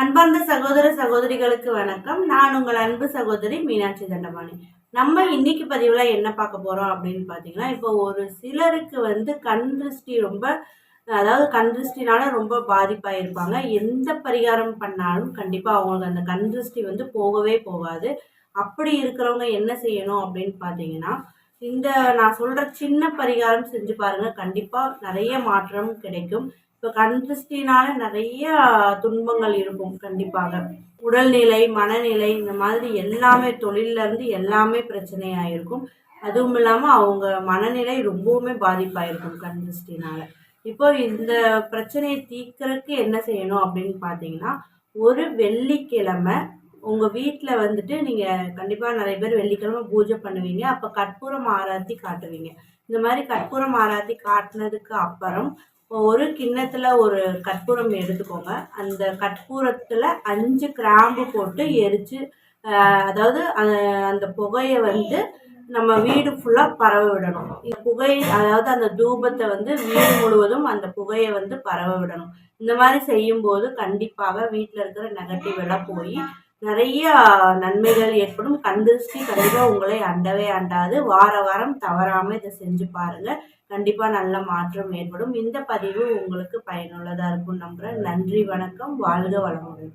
அன்பார்ந்த சகோதர சகோதரிகளுக்கு வணக்கம். நான் உங்கள் அன்பு சகோதரி மீனாட்சி தண்டபாணி. நம்ம இன்னைக்கு பதிவில் என்ன பார்க்க போகிறோம் அப்படின்னு பார்த்தீங்கன்னா இப்போ ஒரு சிலருக்கு வந்து கண் திருஷ்டி ரொம்ப அதாவது கண் திருஷ்டினால ரொம்ப பாதிப்பாயிருப்பாங்க. எந்த பரிகாரம் பண்ணாலும் கண்டிப்பாக அவங்களுக்கு அந்த கண் திருஷ்டி வந்து போகவே போகாது. அப்படி இருக்கிறவங்க என்ன செய்யணும் அப்படின்னு பார்த்தீங்கன்னா இந்த நான் சொல்கிற சின்ன பரிகாரம் செஞ்சு பாருங்கள் கண்டிப்பாக நிறைய மாற்றம் கிடைக்கும். இப்போ கண் திருஷ்டினால நிறைய துன்பங்கள் இருக்கும் கண்டிப்பாக. உடல்நிலை மனநிலை இந்த மாதிரி எல்லாமே தொழிலேருந்து இருந்து எல்லாமே பிரச்சனையாயிருக்கும். அதுவும் இல்லாமல் அவங்க மனநிலை ரொம்பவுமே பாதிப்பாயிருக்கும் கண் திருஷ்டினால. இப்போ இந்த பிரச்சனையை தீர்க்கறதுக்கு என்ன செய்யணும் அப்படின்னு பார்த்தீங்கன்னா ஒரு வெள்ளிக்கிழமை உங்கள் வீட்டில் வந்துட்டு நீங்கள் கண்டிப்பாக நிறைய பேர் வெள்ளிக்கிழமை பூஜை பண்ணுவீங்க. அப்போ கற்பூரம் ஆராத்தி காட்டுவீங்க. இந்த மாதிரி கற்பூரம் ஆராத்தி காட்டினதுக்கு அப்புறம் ஒரு கிண்ணத்தில் ஒரு கற்பூரம் எடுத்துக்கோங்க. அந்த கற்பூரத்தில் அஞ்சு கிராம்பு போட்டு எரித்து அதாவது அந்த புகையை வந்து நம்ம வீடு ஃபுல்லாக பரவ விடணும் இந்த புகை அதாவது அந்த தூபத்தை வந்து வீடு முழுவதும் அந்த புகையை வந்து பரவ விடணும் இந்த மாதிரி செய்யும்போது கண்டிப்பாக வீட்டில் இருக்கிற நெகட்டிவ் எல்லாம் போய் நிறைய நன்மைகள் ஏற்படும். கண்டிருஷ்டி கண்டிப்பாக உங்களை அண்டவே அண்டாது. வார வாரம் தவறாமல் இதை செஞ்சு பாருங்கள் கண்டிப்பாக நல்ல மாற்றம் ஏற்படும். இந்த பதிவு உங்களுக்கு பயனுள்ளதாக இருக்கும் நம்புகிறேன் நன்றி வணக்கம். வாழ்க வளமுடன்.